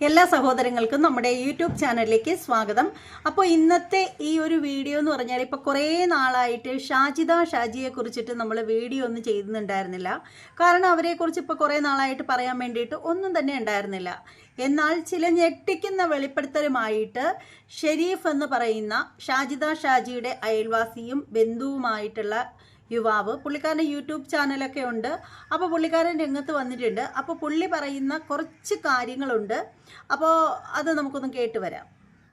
എല്ലാ സഹോദരങ്ങൾക്കും നമ്മുടെ യൂട്യൂബ് ചാനലിലേക്ക് സ്വാഗതം. അപ്പോൾ ഇന്നത്തെ ഈ ഒരു വീഡിയോ എന്ന് പറഞ്ഞാൽ ഇപ്പോൾ കുറേ നാളായിട്ട് ഷാജിദ ഷാജിയെ കുറിച്ചിട്ട് നമ്മൾ വീഡിയോ ഒന്നും ചെയ്യുന്നുണ്ടായിരുന്നില്ല കാരണം അവരെക്കുറിച്ച് ഇപ്പോൾ കുറേ നാളായിട്ട് പറയാൻ വേണ്ടിയിട്ട് ഒന്നും തന്നെ ഉണ്ടായിരുന്നില്ല. എന്നാൽ ചില ഞെട്ടിക്കുന്ന വെളിപ്പെടുത്തലുമായിട്ട് ഷെരീഫ് എന്ന് പറയുന്ന ഷാജിദ ഷാജിയുടെ അയൽവാസിയും ബന്ധുവുമായിട്ടുള്ള യുവാവ്. പുള്ളിക്കാരന്റെ യൂട്യൂബ് ചാനലൊക്കെ ഉണ്ട്. അപ്പോൾ പുള്ളിക്കാരൻ രംഗത്ത് വന്നിട്ടുണ്ട്. അപ്പോൾ പുള്ളി പറയുന്ന കുറച്ച് കാര്യങ്ങളുണ്ട്. അപ്പോൾ അത് നമുക്കൊന്ന് കേട്ട് വരാം.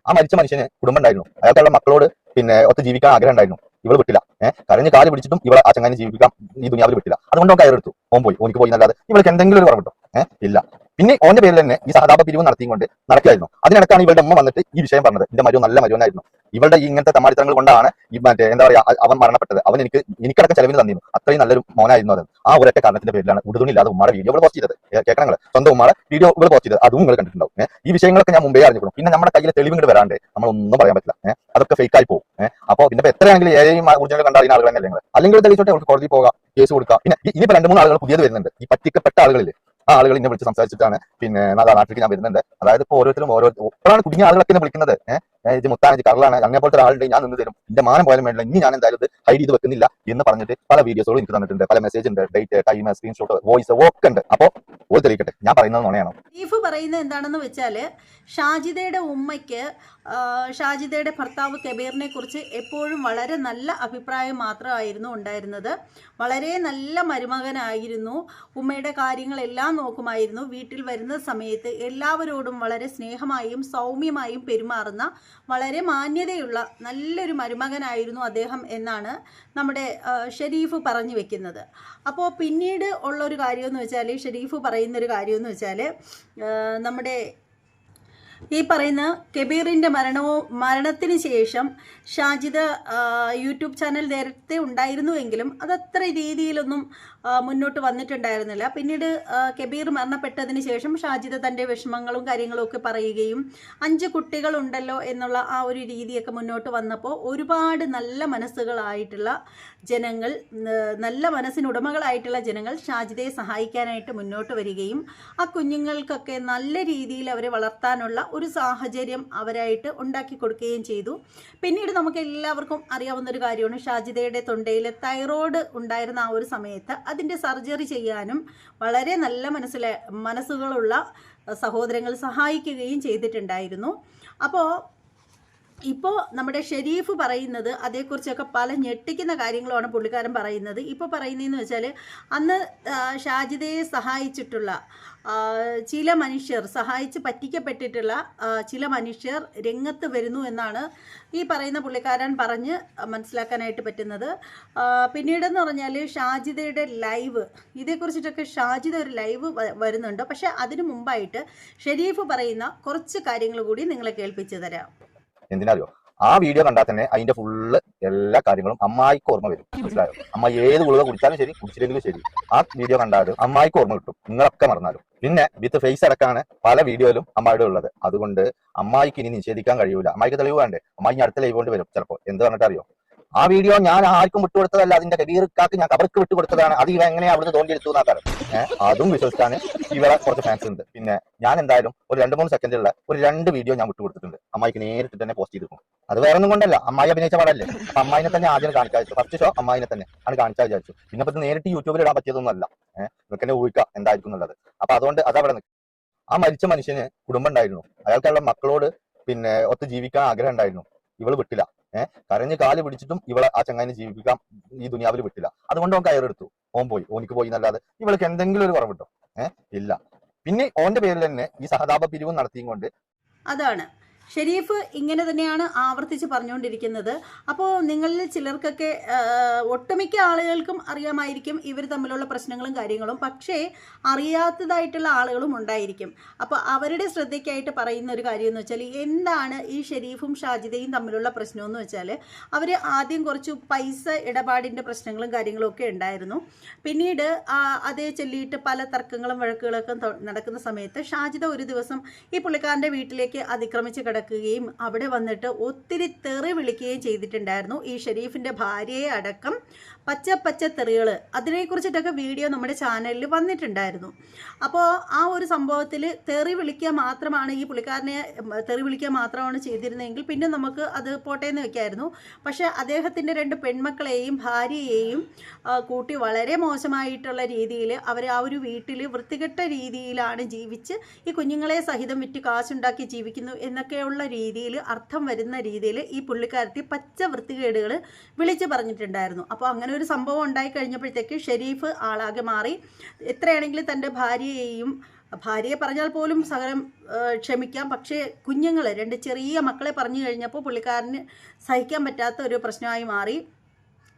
ആ മരിച്ച മനുഷ്യന് കുടുംബം ഉണ്ടായിരുന്നു. അയാൾക്കുള്ള മക്കളോട് പിന്നെ ഒത്ത് ജീവിക്കാൻ ആഗ്രഹം ഉണ്ടായിരുന്നു. ഇവൾ വിട്ടില്ല. ഏഹ് കരഞ്ഞ് കാൽ പിടിച്ചിട്ടും ഇവളെ ആ ചങ്ങാനെ ജീവിക്കാം ഈ ദുനിയാവിൽ വിട്ടില്ല. അതുകൊണ്ട് ഓൻ കയറെടുത്തു. ഓൻ പോയി. ഓനിക്ക് പോയി എന്നല്ലാതെ ഇവൾക്ക് എന്തെങ്കിലും ഒരു കുറവുണ്ടോ? ഏഹ് ഇല്ല. പിന്നെ ഓന്റെ പേരിൽ തന്നെ ഈ സഹതാപ പിരിവ് നടത്തിയും കൊണ്ട് നടക്കുകയായിരുന്നു. അതിനിടക്കാണ് ഇവളുടെ അമ്മ വന്നിട്ട് ഈ വിഷയം പറഞ്ഞത്. എന്റെ മരുവൻ നല്ല മരുവനായിരുന്നു ഇവളുടെ ഈ ഇങ്ങനത്തെ തമാരിത്തങ്ങൾ കൊണ്ടാണ് ഈ മറ്റേ എന്താ പറയാ അവൻ മരണപ്പെട്ടത്. അവൻ എനിക്ക് എനിക്കടക്കം ചെലവിന് തന്നിരുന്നു. അത്രയും നല്ലൊരു മോനായിരുന്നു അത്. ആ ഒരൊറ്റ കാരണത്തിന്റെ പേരിലാണ് ഉടുതുണില്ലാതെ ഉമ്മാടെ വീഡിയോ ഇവിടെ പോസ്റ്റ് ചെയ്തത്. കേൾക്കണങ്ങൾ സ്വന്തം ഉമ്മാടെ വീഡിയോ ഇവിടെ പോസ്റ്റ് ചെയ്തത്. അതും നിങ്ങൾ കണ്ടിട്ടുണ്ടാവും. ഈ വിഷയങ്ങളൊക്കെ ഞാൻ മുമ്പേ അറിഞ്ഞിരുന്നു പിന്നെ നമ്മുടെ കയ്യിൽ തെളിവ് ഇങ്ങോട്ട് വരാണ്ട് നമ്മളൊന്നും പറയാൻ പറ്റില്ല. അതൊക്കെ ഫേക്ക് ആയി പോകും. ഏഹ് അപ്പോൾ പിന്നെ എത്രയാണെങ്കിലും ഒറിജിനൽ കണ്ട അറിയുന്ന ആളുകൾ തന്നെ അല്ലെങ്കിൽ തെളിയിച്ചോട്ടെ അവർക്ക് കോടതി പോകാം കേസ് കൊടുക്കാം. പിന്നെ ഇനിയിപ്പോ രണ്ട് മൂന്ന് ആളുകൾ പുതിയത് വരുന്നുണ്ട്. ഈ പറ്റിക്കപ്പെട്ട ആളുകളിൽ ആളുകൾ എന്നെ വിളിച്ച് സംസാരിച്ചിട്ടാണ്. പിന്നെ നാട്ടിലേക്ക് ഞാൻ വരുന്നുണ്ട്. അതായത് ഇപ്പൊ ഓരോരുത്തരും ഓരോ ഇപ്പോഴാണ് കുടുങ്ങിയ ആളുകളൊക്കെ വിളിക്കുന്നത്. ഏഹ്? ഇത് മുത്താണ് കള്ളാണ് അങ്ങനെ പോലത്തെ ഒരാളുണ്ട് ഞാൻ നിന്ന് തരും. എന്റെ മാനം പോയാലും വേണ്ടില്ല. ഇനി ഞാൻ എന്തായാലും ഇത് ഹൈഡ് ചെയ്ത് വെക്കുന്നില്ല എന്ന് പറഞ്ഞിട്ട് പല വീഡിയോസുകളും എനിക്ക് തന്നിട്ടുണ്ട്. പല മെസ്സേജ് ഉണ്ട് ഡേറ്റ് ടൈം സ്ക്രീൻഷോട്ട് വോയിസ് ഒക്കെ ഉണ്ട്. അപ്പോൾ ഓ തെളിയിക്കട്ടെ. ഞാൻ പറയുന്നത് നുണയാണോ? ഷെരീഫ് പറയുന്നത് എന്താണെന്ന് വെച്ചാൽ ഷാജിദയുടെ ഉമ്മയ്ക്ക് ഷാജിദയുടെ ഭർത്താവ് കബീറിനെ കുറിച്ച് എപ്പോഴും വളരെ നല്ല അഭിപ്രായം മാത്രമായിരുന്നു ഉണ്ടായിരുന്നത്. വളരെ നല്ല മരുമകനായിരുന്നു. ഉമ്മയുടെ കാര്യങ്ങളെല്ലാം നോക്കുമായിരുന്നു. വീട്ടിൽ വരുന്ന സമയത്ത് എല്ലാവരോടും വളരെ സ്നേഹമായും സൗമ്യമായും പെരുമാറുന്ന വളരെ മാന്യതയുള്ള നല്ലൊരു മരുമകനായിരുന്നു അദ്ദേഹം എന്നാണ് നമ്മുടെ ഷെരീഫ് പറഞ്ഞു വെക്കുന്നത്. അപ്പോൾ പിന്നീട് ഉള്ളൊരു കാര്യമെന്ന് വെച്ചാൽ ഷെരീഫ് പറയുന്നൊരു കാര്യമെന്ന് വെച്ചാൽ നമ്മുടെ ഈ പറയുന്ന കബീറിന്റെ മരണവും മരണത്തിന് ശേഷം ഷാജിദ് യൂട്യൂബ് ചാനൽ നേരത്തെ ഉണ്ടായിരുന്നുവെങ്കിലും അതത്ര രീതിയിലൊന്നും മുന്നോട്ട് വന്നിട്ടുണ്ടായിരുന്നില്ല. പിന്നീട് കബീർ മരണപ്പെട്ടതിന് ശേഷം ഷാജിദ് തന്റെ വിഷമങ്ങളും കാര്യങ്ങളും ഒക്കെ പറയുകയും അഞ്ച് കുട്ടികളുണ്ടല്ലോ എന്നുള്ള ആ ഒരു രീതിയൊക്കെ മുന്നോട്ട് വന്നപ്പോൾ ഒരുപാട് നല്ല മനസ്സുകളായിട്ടുള്ള ജനങ്ങൾ നല്ല മനസ്സിനുടമകളായിട്ടുള്ള ജനങ്ങൾ ഷാജിദയെ സഹായിക്കാനായിട്ട് മുന്നോട്ട് വരികയും ആ കുഞ്ഞുങ്ങൾക്കൊക്കെ നല്ല രീതിയിൽ അവരെ വളർത്താനുള്ള ഒരു സാഹചര്യം അവരായിട്ട് ഉണ്ടാക്കി കൊടുക്കുകയും ചെയ്തു. പിന്നീട് നമുക്ക് എല്ലാവർക്കും അറിയാവുന്ന ഒരു കാര്യമാണ്. ഷാജിദയുടെ തൊണ്ടയിൽ തൈറോയ്ഡ് ഉണ്ടായിരുന്ന ആ ഒരു സമയത്ത് അതിന്റെ സർജറി ചെയ്യാനും വളരെ നല്ല മനസ്സിലെ മനസ്സുകളുള്ള സഹോദരങ്ങൾ സഹായിക്കുകയും ചെയ്തിട്ടുണ്ടായിരുന്നു. അപ്പോൾ ഇപ്പോൾ നമ്മുടെ ഷെരീഫ് പറയുന്നത് അതേക്കുറിച്ചൊക്കെ പല ഞെട്ടിക്കുന്ന കാര്യങ്ങളുമാണ് പുള്ളിക്കാരൻ പറയുന്നത്. ഇപ്പോൾ പറയുന്നതെന്ന് വെച്ചാൽ അന്ന് ഷാജിദയെ സഹായിച്ചിട്ടുള്ള ചില മനുഷ്യർ സഹായിച്ച് പറ്റിക്കപ്പെട്ടിട്ടുള്ള ചില മനുഷ്യർ രംഗത്ത് വരുന്നു എന്നാണ് ഈ പറയുന്ന പുള്ളിക്കാരൻ പറഞ്ഞ് മനസ്സിലാക്കാനായിട്ട് പറ്റുന്നത്. പിന്നീടെന്ന് പറഞ്ഞാൽ ഷാജിദയുടെ ലൈവ് ഇതേക്കുറിച്ചിട്ടൊക്കെ ഷാജിദ ഒരു ലൈവ് വരുന്നുണ്ട്. പക്ഷേ അതിനു മുമ്പായിട്ട് ഷെരീഫ് പറയുന്ന കുറച്ച് കാര്യങ്ങൾ കൂടി നിങ്ങളെ കേൾപ്പിച്ചു തരാം. എന്തിനറിയോ ആ വീഡിയോ കണ്ടാൽ തന്നെ അതിന്റെ ഫുള്ള് എല്ലാ കാര്യങ്ങളും അമ്മായിക്ക് ഓർമ്മ വരും. മനസ്സിലായോ? അമ്മ ഏത് ഗുളിക കുടിച്ചാലും ശരി കുടിച്ചില്ലെങ്കിലും ശരി. ആ വീഡിയോ കണ്ടാലും അമ്മായിക്ക് ഓർമ്മ കിട്ടും. നിങ്ങളൊക്കെ മറന്നാലും. പിന്നെ വിത്ത് ഫേസ് അടക്കാണ് പല വീഡിയോയിലും അമ്മായിയുടെ ഉള്ളത്. അതുകൊണ്ട് അമ്മായിക്ക് ഇനി നിഷേധിക്കാൻ കഴിയൂല. അമ്മായിക്ക് തെളിവ് വേണ്ടേ? അമ്മായി അടുത്ത ലൈവ് കൊണ്ട് വരും ചിലപ്പോൾ. എന്ത് പറഞ്ഞിട്ട് അറിയോ ആ വീഡിയോ ഞാൻ ആർക്കും വിട്ടുകൊടുത്തതല്ല. അതിന്റെ കബീർക്കാക്ക് ഞാൻ കബർക്ക് വിട്ടുകൊടുത്തതാണ്. അത് ഇവ എങ്ങനെയാണ് അവിടുന്ന് തോണ്ടിയെടുത്തു എന്നാക്കാരം ഏഹ് അതും വിശ്വസിക്കാൻ ഇവരെ കുറച്ച് ഫാൻസ് ഉണ്ട്. പിന്നെ ഞാൻ എന്തായാലും ഒരു രണ്ട് മൂന്ന് സെക്കൻഡുള്ള ഒരു രണ്ട് വീഡിയോ ഞാൻ വിട്ടുകൊടുത്തിട്ടുണ്ട്. അമ്മായിക്ക് നേരിട്ട് തന്നെ പോസ്റ്റ് ചെയ്തിരുന്നു അത് വേറെ ഒന്നും കൊണ്ടല്ല. അമ്മായി അഭിനയിച്ച പാടല്ലേ? അമ്മായിനെ തന്നെ ആദ്യം കാണിക്കാൻ ഫസ്റ്റ് ഷോ അമ്മായിനെ തന്നെ ആണ് കാണിച്ചാൽ വിചാരിച്ചു. പിന്നെ ഇത് നേരിട്ട് യൂട്യൂബിൽ ഇടാൻ പറ്റിയതൊന്നും അല്ല ഏഹ് നിങ്ങൾക്ക് ഊഹിക്കുക എന്തായിരിക്കും എന്നുള്ളത്. അപ്പൊ അതുകൊണ്ട് അതവിടെ ആ മരിച്ച മനുഷ്യന് കുടുംബം ഉണ്ടായിരുന്നു. അയാൾക്കുള്ള മക്കളോട് പിന്നെ ഒത്ത് ജീവിക്കാൻ ആഗ്രഹം ഉണ്ടായിരുന്നു. ഇവൾ വിട്ടില്ല. ഏഹ് കരഞ്ഞ് കാൽ പിടിച്ചിട്ടും ഇവളെ ആ ചങ്ങാനെ ജീവിപ്പിക്കാം ഈ ദുനിയാവിൽ വിട്ടില്ല. അതുകൊണ്ട് ഓൻ കയറെടുത്തു. ഓൻ പോയി. ഓനിക്ക് പോയി എന്നല്ലാതെ ഇവൾക്ക് എന്തെങ്കിലും ഒരു കുറവുണ്ടോ? ഏഹ് ഇല്ല. പിന്നെ ഓന്റെ പേരിൽ തന്നെ ഈ സഹതാപ പിരിവ് നടത്തിയും കൊണ്ട് അതാണ്. ഷെരീഫ് ഇങ്ങനെ തന്നെയാണ് ആവർത്തിച്ച് പറഞ്ഞുകൊണ്ടിരിക്കുന്നത്. അപ്പോൾ നിങ്ങളിൽ ചിലർക്കൊക്കെ ഒട്ടുമിക്ക ആളുകൾക്കും അറിയാമായിരിക്കും ഇവർ തമ്മിലുള്ള പ്രശ്നങ്ങളും കാര്യങ്ങളും. പക്ഷേ അറിയാത്തതായിട്ടുള്ള ആളുകളും ഉണ്ടായിരിക്കും. അപ്പോൾ അവരുടെ ശ്രദ്ധയ്ക്കായിട്ട് പറയുന്ന ഒരു കാര്യം എന്ന് വെച്ചാൽ എന്താണ് ഈ ഷെരീഫും ഷാജിദയും തമ്മിലുള്ള പ്രശ്നമെന്ന് വെച്ചാൽ അവർ ആദ്യം കുറച്ച് പൈസ ഇടപാടിന്റെ പ്രശ്നങ്ങളും കാര്യങ്ങളും ഒക്കെ ഉണ്ടായിരുന്നു. പിന്നീട് അതേ ചൊല്ലിയിട്ട് പല തർക്കങ്ങളും വഴക്കുകളൊക്കെ നടക്കുന്ന സമയത്ത് ഷാജിദ ഒരു ദിവസം ഈ പുള്ളിക്കാരന്റെ വീട്ടിലേക്ക് അതിക്രമിച്ച് കിടക്കുകയും അവിടെ വന്നിട്ട് ഒത്തിരി തെറി വിളിക്കുകയും ചെയ്തിട്ടുണ്ടായിരുന്നു. ഈ ഷെരീഫിന്റെ ഭാര്യയെ അടക്കം പച്ച പച്ച തെറികൾ അതിനെക്കുറിച്ചിട്ടൊക്കെ വീഡിയോ നമ്മുടെ ചാനലിൽ വന്നിട്ടുണ്ടായിരുന്നു. അപ്പോൾ ആ ഒരു സംഭവത്തിൽ തെറി വിളിക്കുക മാത്രമാണ് ഈ പുള്ളിക്കാരനെ തെറി വിളിക്കുക മാത്രമാണ് ചെയ്തിരുന്നതെങ്കിൽ പിന്നെ നമുക്ക് അത് പോട്ടെ എന്ന് വെക്കായിരുന്നു. പക്ഷേ അദ്ദേഹത്തിന്റെ രണ്ട് പെൺമക്കളെയും ഭാര്യയെയും കൂട്ടി വളരെ മോശമായിട്ടുള്ള രീതിയിൽ അവർ ആ ഒരു വീട്ടിൽ വൃത്തികെട്ട രീതിയിലാണ് ജീവിച്ച് ഈ കുഞ്ഞുങ്ങളെ സഹിതം വിറ്റ് കാശുണ്ടാക്കി ജീവിക്കുന്നു എന്നൊക്കെയുള്ള രീതിയിൽ അർത്ഥം വരുന്ന രീതിയിൽ ഈ പുള്ളിക്കാരത്തി പച്ച വൃത്തികേടുകൾ വിളിച്ചു പറഞ്ഞിട്ടുണ്ടായിരുന്നു. അപ്പോൾ അങ്ങനെ ഒരു സംഭവം ഉണ്ടായി കഴിഞ്ഞപ്പോഴത്തേക്ക് ഷെരീഫ് ആളാകെ മാറി. എത്രയാണെങ്കിലും തന്റെ ഭാര്യയെയും ഭാര്യയെ പറഞ്ഞാൽ പോലും സകലം ക്ഷമിക്കാം. പക്ഷേ കുഞ്ഞുങ്ങൾ രണ്ട് ചെറിയ മക്കളെ പറഞ്ഞു കഴിഞ്ഞപ്പോൾ പുള്ളിക്കാരന് സഹിക്കാൻ പറ്റാത്ത ഒരു പ്രശ്നമായി മാറി.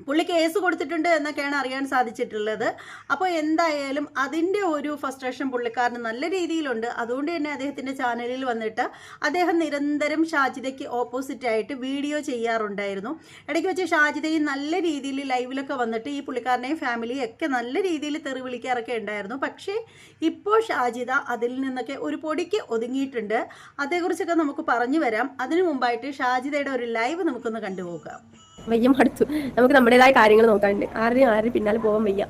പുള്ളി കേസ് കൊടുത്തിട്ടുണ്ട് എന്നൊക്കെയാണ് അറിയാൻ സാധിച്ചിട്ടുള്ളത്. അപ്പോൾ എന്തായാലും അതിന്റെ ഒരു ഫസ്ട്രേഷൻ പുള്ളിക്കാരന് നല്ല രീതിയിലുണ്ട്. അതുകൊണ്ട് തന്നെ അദ്ദേഹത്തിന്റെ ചാനലിൽ വന്നിട്ട് അദ്ദേഹം നിരന്തരം ഷാജിദയ്ക്ക് ഓപ്പോസിറ്റ് ആയിട്ട് വീഡിയോ ചെയ്യാറുണ്ടായിരുന്നു. ഇടയ്ക്ക് വെച്ച് ഷാജിദയും നല്ല രീതിയിൽ ലൈവിലൊക്കെ വന്നിട്ട് ഈ പുള്ളിക്കാരനെയും ഫാമിലിയും ഒക്കെ നല്ല രീതിയിൽ തെറി വിളിക്കാറൊക്കെ ഉണ്ടായിരുന്നു. പക്ഷേ ഇപ്പോൾ ഷാജിദ അതിൽ നിന്നൊക്കെ ഒരു പൊടിക്ക് ഒതുങ്ങിയിട്ടുണ്ട്. അതേക്കുറിച്ചൊക്കെ നമുക്ക് പറഞ്ഞു വരാം. അതിനു മുമ്പായിട്ട് ഷാജിദയുടെ ഒരു ലൈവ് നമുക്കൊന്ന് കണ്ടുപോകാം. വയ്യ മടുത്തു നമുക്ക് നമ്മുടേതായ കാര്യങ്ങൾ നോക്കാനുണ്ട്. ആരുടെയും ആരുടെ പിന്നാലെ പോകാൻ വയ്യ.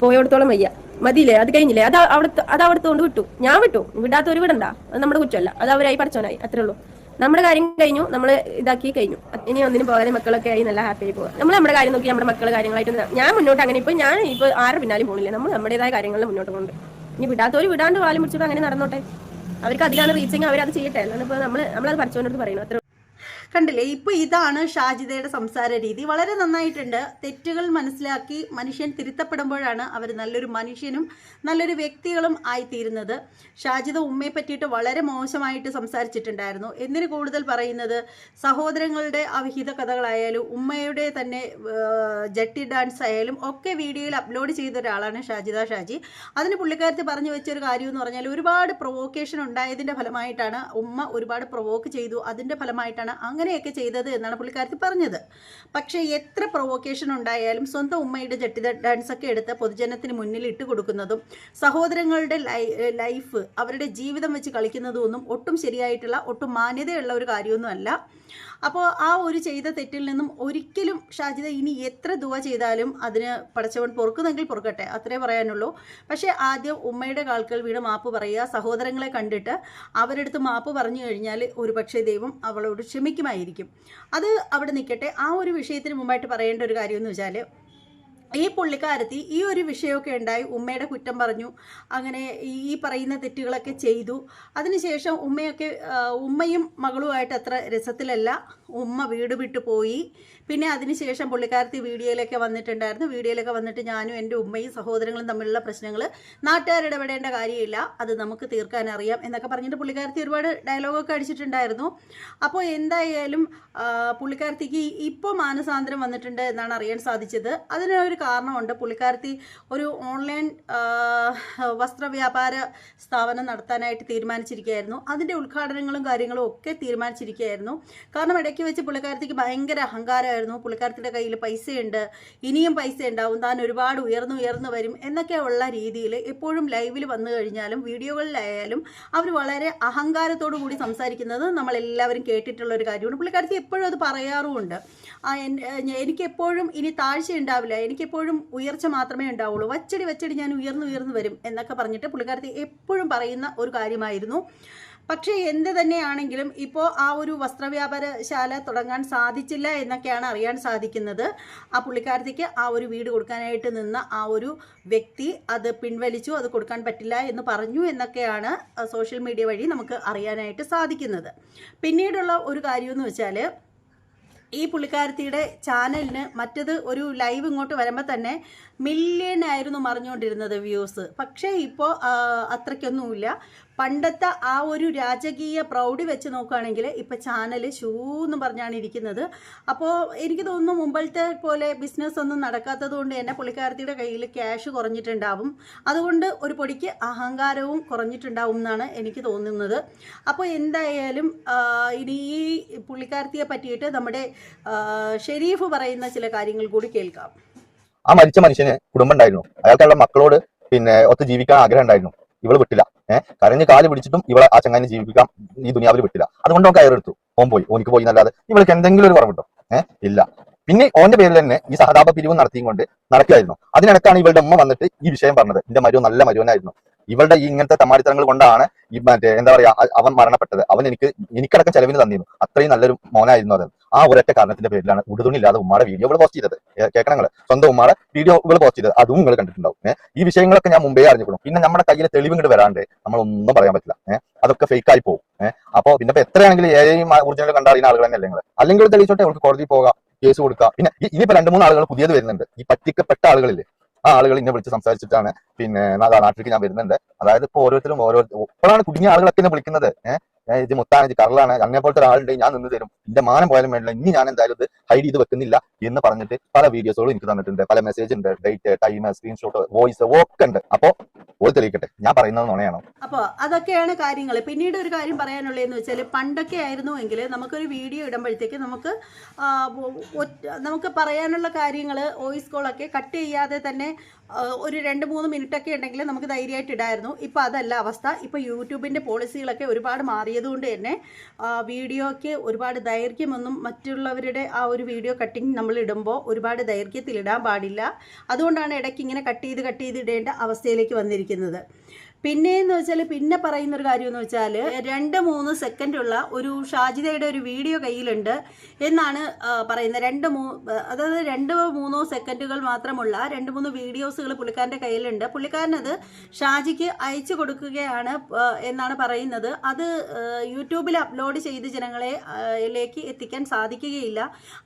പോയോടത്തോളം വയ്യ. മതിയില്ലേ? അത് കഴിഞ്ഞില്ലേ? അത് അവിടുത്തെ അത് അവിടുത്തെ കൊണ്ട് വിട്ടു. ഞാൻ വിട്ടു. വിടാത്തവർ വിടണ്ട. അത് നമ്മുടെ കുറ്റമല്ല. അത് അവരായി പഠിച്ചവനായി. അത്രേ ഉള്ളൂ. നമ്മുടെ കാര്യം കഴിഞ്ഞു. നമ്മൾ ഇതാക്കി കഴിഞ്ഞു. ഇനി ഒന്നിനും പോകാതെ മക്കളൊക്കെ ആയി നല്ല ഹാപ്പി ആയി പോകാം. നമ്മൾ നമ്മുടെ കാര്യം നോക്കി നമ്മുടെ മക്കളെ കാര്യങ്ങളായിട്ട് ഞാൻ മുന്നോട്ട് അങ്ങനെ ഇപ്പൊ ഞാൻ ഇപ്പൊ ആരുടെ പിന്നാലും പോണില്ല. നമ്മൾ നമ്മുടേതായ കാര്യങ്ങളിൽ മുന്നോട്ട് കൊണ്ട് ഇനി വിടാത്തവർ വിടാണ്ട് വാലും പിടിച്ചിട്ട് അങ്ങനെ നടന്നോട്ടെ? അവർക്ക് അതിലാണ് റീച്ചിങ് അവരത് ചെയ്യട്ടെ. അല്ലാണ്ട് ഇപ്പൊ നമ്മൾ നമ്മളത് പഠിച്ചവനോട് പറയുന്നു അത്ര കണ്ടില്ലേ? ഇപ്പോൾ ഇതാണ് ഷാജിദയുടെ സംസാര രീതി. വളരെ നന്നായിട്ടുണ്ട്. തെറ്റുകൾ മനസ്സിലാക്കി മനുഷ്യൻ തിരുത്തപ്പെടുമ്പോഴാണ് അവർ നല്ലൊരു മനുഷ്യനും നല്ലൊരു വ്യക്തികളും ആയിത്തീരുന്നത്. ഷാജിദ ഉമ്മയെ പറ്റിയിട്ട് വളരെ മോശമായിട്ട് സംസാരിച്ചിട്ടുണ്ടായിരുന്നു. എന്തിനു കൂടുതൽ പറയുന്നത്? സഹോദരങ്ങളുടെ അവിഹിത കഥകളായാലും ഉമ്മയുടെ തന്നെ ജട്ടി ഡാൻസ് ആയാലും ഒക്കെ വീഡിയോയിൽ അപ്ലോഡ് ചെയ്ത ഒരാളാണ് ഷാജിദ ഷാജി. അതിന് പുള്ളിക്കാരത്തി പറഞ്ഞു വെച്ചൊരു കാര്യം എന്ന് പറഞ്ഞാൽ ഒരുപാട് പ്രൊവോക്കേഷൻ ഉണ്ടായതിന്റെ ഫലമായിട്ടാണ് ഉമ്മ ഒരുപാട് പ്രൊവോക്ക് ചെയ്തു. അതിന്റെ ഫലമായിട്ടാണ് അങ്ങനെയൊക്കെ ചെയ്തത് എന്നാണ് പുള്ളിക്കാരത്തി പറഞ്ഞത്. പക്ഷേ എത്ര പ്രൊവോക്കേഷൻ ഉണ്ടായാലും സ്വന്തം ഉമ്മയുടെ ജട്ടി ഡാൻസൊക്കെ എടുത്ത് പൊതുജനത്തിന് മുന്നിൽ ഇട്ട് കൊടുക്കുന്നതും സഹോദരങ്ങളുടെ ലൈഫ് അവരുടെ ജീവിതം വെച്ച് കളിക്കുന്നതും ഒന്നും ഒട്ടും ശരിയായിട്ടുള്ള ഒട്ടും മാന്യതയുള്ള ഒരു കാര്യമൊന്നുമല്ല. അപ്പോൾ ആ ഒരു ചെയ്ത തെറ്റിൽ നിന്നും ഒരിക്കലും ഷാജിദ ഇനി എത്ര ദുവ ചെയ്താലും അതിന് പടച്ചവൻ പൊറുക്കുന്നെങ്കിൽ പൊറുക്കട്ടെ അത്രേ പറയാനുള്ളൂ. പക്ഷേ ആദ്യം ഉമ്മയുടെ കാൽക്കൽ വീട് മാപ്പ് പറയുക സഹോദരങ്ങളെ കണ്ടിട്ട് അവരെടുത്ത് മാപ്പ് പറഞ്ഞു കഴിഞ്ഞാൽ ഒരുപക്ഷെ ദൈവം അവളോട് ക്ഷമിക്കുമായിരിക്കും. അത് അവിടെ നിൽക്കട്ടെ. ആ ഒരു വിഷയത്തിന് മുമ്പായിട്ട് പറയേണ്ട ഒരു കാര്യം എന്ന് വെച്ചാൽ ഈ പുള്ളിക്കാരത്തി ഈ ഒരു വിഷയമൊക്കെ ഉണ്ടായി. ഉമ്മയുടെ കുറ്റം പറഞ്ഞു. അങ്ങനെ ഈ പറയുന്ന തെറ്റുകളൊക്കെ ചെയ്തു. അതിനുശേഷം ഉമ്മയൊക്കെ ഉമ്മയും മകളുമായിട്ട് അത്ര രസത്തിലല്ല. ഉമ്മ വീട് വിട്ടു പോയി. പിന്നെ അതിനുശേഷം പുള്ളിക്കാരത്തി വീഡിയോയിലൊക്കെ വന്നിട്ടുണ്ടായിരുന്നു. വീഡിയോയിലൊക്കെ വന്നിട്ട് ഞാനും എന്റെ ഉമ്മയും സഹോദരങ്ങളും തമ്മിലുള്ള പ്രശ്നങ്ങൾ നാട്ടുകാരിടപെടേണ്ട കാര്യമില്ല. അത് നമുക്ക് തീർക്കാൻ അറിയാം എന്നൊക്കെ പറഞ്ഞിട്ട് പുള്ളിക്കാരത്തി ഒരുപാട് ഡയലോഗൊക്കെ അടിച്ചിട്ടുണ്ടായിരുന്നു. അപ്പോൾ എന്തായാലും പുള്ളിക്കാരത്തിക്ക് ഇപ്പോൾ മാനസാന്തരം വന്നിട്ടുണ്ട് എന്നാണ് അറിയാൻ സാധിച്ചത്. അതിനൊരു കാരണമുണ്ട്. പുള്ളിക്കാരത്തി ഒരു ഓൺലൈൻ വസ്ത്രവ്യാപാര സ്ഥാപനം നടത്താനായിട്ട് തീരുമാനിച്ചിരിക്കുകയായിരുന്നു. അതിന്റെ ഉദ്ഘാടനങ്ങളും കാര്യങ്ങളും ഒക്കെ തീരുമാനിച്ചിരിക്കുകയായിരുന്നു. കാരണം ഇടയ്ക്ക് വെച്ച് പുള്ളിക്കാരത്തിക്ക് ഭയങ്കര അഹങ്കാരമായിരുന്നു. പുള്ളിക്കാരത്തിന്റെ കയ്യിൽ പൈസയുണ്ട്. ഇനിയും പൈസ ഉണ്ടാവും താൻ ഒരുപാട് ഉയർന്നു ഉയർന്നു വരും എന്നൊക്കെയുള്ള രീതിയിൽ എപ്പോഴും ലൈവിൽ വന്നു കഴിഞ്ഞാലും വീഡിയോകളിലായാലും അവർ വളരെ അഹങ്കാരത്തോടു കൂടി സംസാരിക്കുന്നത് നമ്മളെല്ലാവരും കേട്ടിട്ടുള്ള ഒരു കാര്യമാണ്. പുള്ളിക്കാരത്തി എപ്പോഴും അത് പറയാറുമുണ്ട്. എനിക്ക് എപ്പോഴും ഇനി താഴ്ച ഉണ്ടാവില്ല എനിക്കെപ്പോഴും ഉയർച്ച മാത്രമേ ഉണ്ടാവുള്ളൂ. വച്ചടി വച്ചടി ഞാൻ ഉയർന്നു ഉയർന്നു വരും എന്നൊക്കെ പറഞ്ഞിട്ട് പുള്ളിക്കാരത്തി എപ്പോഴും പറയുന്ന ഒരു കാര്യമായിരുന്നു. പക്ഷേ എന്ത് തന്നെയാണെങ്കിലും ഇപ്പോൾ ആ ഒരു വസ്ത്രവ്യാപാരശാല തുടങ്ങാൻ സാധിച്ചില്ല എന്നൊക്കെയാണ് അറിയാൻ സാധിക്കുന്നത്. ആ പുള്ളിക്കാരത്തിക്ക് ആ ഒരു വീട് കൊടുക്കാനായിട്ട് നിന്ന ആ ഒരു വ്യക്തി അത് പിൻവലിച്ചു അത് കൊടുക്കാൻ പറ്റില്ല എന്ന് പറഞ്ഞു എന്നൊക്കെയാണ് സോഷ്യൽ മീഡിയ വഴി നമുക്ക് അറിയാനായിട്ട് സാധിക്കുന്നത്. പിന്നീടുള്ള ഒരു കാര്യമെന്ന് വെച്ചാൽ ഈ പുള്ളിക്കാരത്തിയുടെ ചാനലിന് മറ്റത് ഒരു ലൈവ് ഇങ്ങോട്ട് വരുമ്പോൾ തന്നെ മില്യൺ ആയിരുന്നു മറിഞ്ഞുകൊണ്ടിരുന്നത് വ്യൂസ്. പക്ഷേ ഇപ്പോൾ അത്രയ്ക്കൊന്നുമില്ല. പണ്ടത്തെ ആ ഒരു രാജകീയ പ്രൗഢി വെച്ച് നോക്കുകയാണെങ്കിൽ ഇപ്പോൾ ചാനൽ ഷൂ എന്ന് പറഞ്ഞാണ് ഇരിക്കുന്നത്. അപ്പോൾ എനിക്ക് തോന്നുന്നു മുമ്പത്തെ പോലെ ബിസിനസ് ഒന്നും നടക്കാത്തത് കൊണ്ട് തന്നെ പുള്ളിക്കാരത്തിയുടെ കയ്യിൽ ക്യാഷ് കുറഞ്ഞിട്ടുണ്ടാവും. അതുകൊണ്ട് ഒരു പൊടിക്ക് അഹങ്കാരവും കുറഞ്ഞിട്ടുണ്ടാവും എന്നാണ് എനിക്ക് തോന്നുന്നത്. അപ്പോൾ എന്തായാലും ഇനി ഈ പുള്ളിക്കാരത്തിയെ പറ്റിയിട്ട് നമ്മുടെ ഷെരീഫ് പറയുന്ന ചില കാര്യങ്ങൾ കൂടി കേൾക്കാം. ആ മരിച്ച മനുഷ്യന് കുടുംബം ഉണ്ടായിരുന്നു. അയാൾക്കുള്ള മക്കളോട് പിന്നെ ഒത്ത് ജീവിക്കാൻ ആഗ്രഹം ഉണ്ടായിരുന്നു. ഇവൾ വിട്ടില്ല. ഏഹ് കരഞ്ഞ് കാൽ പിടിച്ചിട്ടും ഇവളെ ആ ചങ്ങാനെ ജീവിപ്പിക്കാം ഈ ദുനിയാവിൽ വിട്ടില്ല. അതുകൊണ്ട് അവൻ കയറെടുത്തു. ഓൻ പോയി. ഓനിക്ക് പോയി എന്നല്ലാതെ ഇവൾക്ക് എന്തെങ്കിലും ഒരു പറഞ്ഞിട്ടോ ഏഹ് ഇല്ല. പിന്നെ ഓന്റെ പേരിൽ തന്നെ ഈ സഹതാപ പിരിവ് നടത്തിയും കൊണ്ട് നടക്കുകയായിരുന്നു. അതിനിടക്കാണ് ഇവളുടെ അമ്മ വന്നിട്ട് ഈ വിഷയം പറഞ്ഞത്. എന്റെ മരുവ് നല്ല മരുവനായിരുന്നു. ഇവളുടെ ഈ ഇങ്ങനത്തെ തമാരിത്തരങ്ങൾ കൊണ്ടാണ് ഈ മറ്റേ എന്താ പറയാ അവൻ മരണപ്പെട്ടത്. അവൻ എനിക്ക് എനിക്കടക്കം ചെലവിന് തന്നിരുന്നു. അത്രയും നല്ലൊരു മോനായിരുന്നു അത് ആ ഒരൊറ്റ കാരണത്തിന്റെ പേരിലാണ് ഉടുതുണില്ലാതെ ഉമ്മാടെ വീഡിയോ ഇവിടെ പോസ്റ്റ് ചെയ്തത്. കേൾക്കണം നിങ്ങൾ സ്വന്തം ഉമ്മാടെ വീഡിയോ ഇവിടെ പോസ്റ്റ് ചെയ്തത്. അതും നിങ്ങൾ കണ്ടിട്ടുണ്ടാവും. ഈ വിഷയങ്ങളൊക്കെ ഞാൻ മുമ്പേ അറിഞ്ഞിരിക്കണം പിന്നെ നമ്മുടെ കയ്യിൽ തെളിവ് ഇങ്ങോട്ട് വരാണ്ട് നമ്മളൊന്നും പറയാൻ പറ്റില്ല. അതൊക്കെ ഫേക്ക് ആയി പോകും അപ്പോൾ അപ്പൊ പിന്നെ എത്രയാണെങ്കിലും ഏഴയും ഒറിജിനൽ കണ്ടറിയുന്ന ആളുകൾ തന്നെ നിങ്ങൾ അല്ലെങ്കിൽ തെളിയിച്ചോട്ടെ അവർക്ക് കോടതി പോകാം കേസ് കൊടുക്കുക പിന്നെ ഇനിയിപ്പോ രണ്ട് മൂന്ന് ആളുകൾ പുതിയത് വരുന്നുണ്ട്. ഈ പറ്റിക്കപ്പെട്ട ആളുകളില്ലേ ആ ആളുകൾ ഇന്നെ വിളിച്ച് സംസാരിച്ചിട്ടാണ് പിന്നെ നാട്ടിലേക്ക് ഞാൻ വരുന്നുണ്ട്. അതായത് ഇപ്പൊ ഓരോരുത്തരും ഓരോ ഇപ്പോഴാണ് കുടുങ്ങിയ ആളുകളൊക്കെ എന്നെ വിളിക്കുന്നത്. ഏഹ് ഇത് മുത്താണ് ഇത് കറലാണ് അങ്ങനെ പോലത്തെ ഒരാളുണ്ട് ഞാൻ നിന്ന് തരും. എന്റെ മാനം പോയാലും വേണ്ടില്ല. ഇനി ഞാൻ എന്തായാലും ഇത് ഹൈഡ് ചെയ്ത് വെക്കുന്നില്ല. എന്ന് പറഞ്ഞിട്ട് പല വീഡിയോസുകളും എനിക്ക് തന്നിട്ടുണ്ട്. പല മെസ്സേജ് ഉണ്ട് ഡേറ്റ് ടൈം സ്ക്രീൻഷോട്ട് വോയിസ് ഒക്കെ ഉണ്ട്. അപ്പോ ഒരു തെളിയിക്കട്ടെ. ഞാൻ പറയുന്നത് നുണയാണോ? അപ്പൊ അതൊക്കെയാണ് കാര്യങ്ങൾ പിന്നീട് ഒരു കാര്യം പറയാനുള്ളതെന്ന് വെച്ചാൽ പണ്ടൊക്കെ ആയിരുന്നു എങ്കിൽ നമുക്കൊരു വീഡിയോ ഇടുമ്പോഴത്തേക്ക് നമുക്ക് നമുക്ക് പറയാനുള്ള കാര്യങ്ങൾ വോയിസ് കോളൊക്കെ കട്ട് ചെയ്യാതെ തന്നെ ഒരു രണ്ട് മൂന്ന് മിനിറ്റ് ഒക്കെ ഉണ്ടെങ്കിൽ നമുക്ക് ധൈര്യമായിട്ട് ഇടായിരുന്നു. ഇപ്പം അതല്ല അവസ്ഥ. ഇപ്പോൾ യൂട്യൂബിന്റെ പോളിസികളൊക്കെ ഒരുപാട് മാറിയതുകൊണ്ട് തന്നെ വീഡിയോയ്ക്ക് ഒരുപാട് ദൈർഘ്യമൊന്നും മറ്റുള്ളവരുടെ ആ ഒരു വീഡിയോ കട്ടിങ് നമ്മൾ ഇടുമ്പോൾ ഒരുപാട് ദൈർഘ്യത്തിൽ ഇടാൻ പാടില്ല. അതുകൊണ്ടാണ് ഇടയ്ക്ക് ഇങ്ങനെ കട്ട് ചെയ്ത് കട്ട് ചെയ്ത് ഇടേണ്ട അവസ്ഥയിലേക്ക് വന്നിരിക്കുന്നത്. പിന്നെയെന്ന് വെച്ചാൽ പിന്നെ പറയുന്ന ഒരു കാര്യം എന്ന് വെച്ചാൽ രണ്ട് മൂന്ന് സെക്കൻഡുള്ള ഒരു ഷാജിതയുടെ ഒരു വീഡിയോ കയ്യിലുണ്ട് എന്നാണ് പറയുന്നത്. രണ്ട് മൂ അതായത് രണ്ട് മൂന്നോ സെക്കൻഡുകൾ മാത്രമുള്ള രണ്ട് മൂന്ന് വീഡിയോസുകൾ പുള്ളിക്കാരന്റെ കയ്യിലുണ്ട്. പുള്ളിക്കാരനത് ഷാജിക്ക് അയച്ചു കൊടുക്കുകയാണ് എന്നാണ് പറയുന്നത്. അത് യൂട്യൂബിൽ അപ്ലോഡ് ചെയ്ത് ജനങ്ങളെ ലേക്ക് എത്തിക്കാൻ സാധിക്കുകയില്ല.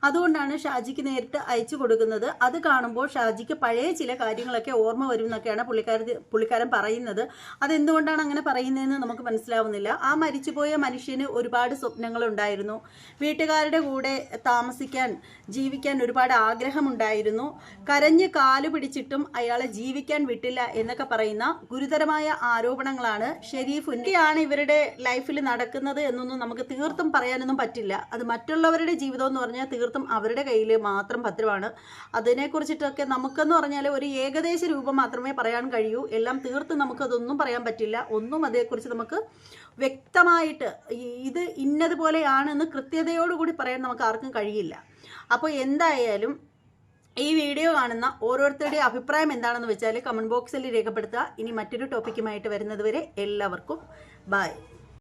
അതുകൊണ്ടാണ് ഷാജിക്ക് നേരിട്ട് അയച്ചു കൊടുക്കുന്നത്. അത് കാണുമ്പോൾ ഷാജിക്ക് പഴയ ചില കാര്യങ്ങളൊക്കെ ഓർമ്മ വരും എന്നൊക്കെയാണ് പുള്ളിക്കാരൻ പുള്ളിക്കാരൻ പറയുന്നത്. അതെന്തുകൊണ്ടാണ് അങ്ങനെ പറയുന്നതെന്ന് നമുക്ക് മനസ്സിലാവുന്നില്ല. ആ മരിച്ചുപോയ മനുഷ്യന് ഒരുപാട് സ്വപ്നങ്ങളുണ്ടായിരുന്നു. വീട്ടുകാരുടെ കൂടെ താമസിക്കാൻ ജീവിക്കാൻ ഒരുപാട് ആഗ്രഹമുണ്ടായിരുന്നു. കരഞ്ഞ് കാലു പിടിച്ചിട്ടും അയാളെ ജീവിക്കാൻ വിട്ടില്ല എന്നൊക്കെ പറയുന്ന ഗുരുതരമായ ആരോപണങ്ങളാണ് ഷെരീഫ് ഉന്നയാണ് ഇവരുടെ ലൈഫിൽ നടക്കുന്നത് എന്നൊന്നും നമുക്ക് തീർത്തും പറയാനൊന്നും പറ്റില്ല. അത് മറ്റുള്ളവരുടെ ജീവിതം എന്ന് പറഞ്ഞാൽ തീർത്തും അവരുടെ കയ്യിൽ മാത്രം ഭദ്രമാണ് അതിനെക്കുറിച്ചിട്ടൊക്കെ നമുക്കെന്ന് പറഞ്ഞാൽ ഒരു ഏകദേശ രൂപം മാത്രമേ പറയാൻ കഴിയൂ. എല്ലാം തീർത്തും നമുക്കതൊന്നും പറയാൻ പറ്റില്ല. ഒന്നും അതേക്കുറിച്ച് നമുക്ക് വ്യക്തമായിട്ട് ഇത് ഇന്നതുപോലെയാണെന്ന് കൃത്യതയോടുകൂടി പറയാൻ നമുക്ക് ആർക്കും കഴിയില്ല. അപ്പോൾ എന്തായാലും ഈ വീഡിയോ കാണുന്ന ഓരോരുത്തരുടെ അഭിപ്രായം എന്താണെന്ന് വെച്ചാൽ കമന്റ് ബോക്സിൽ രേഖപ്പെടുത്തുക. ഇനി മറ്റൊരു ടോപ്പിക്കുമായിട്ട് വരുന്നതുവരെ എല്ലാവർക്കും ബായ്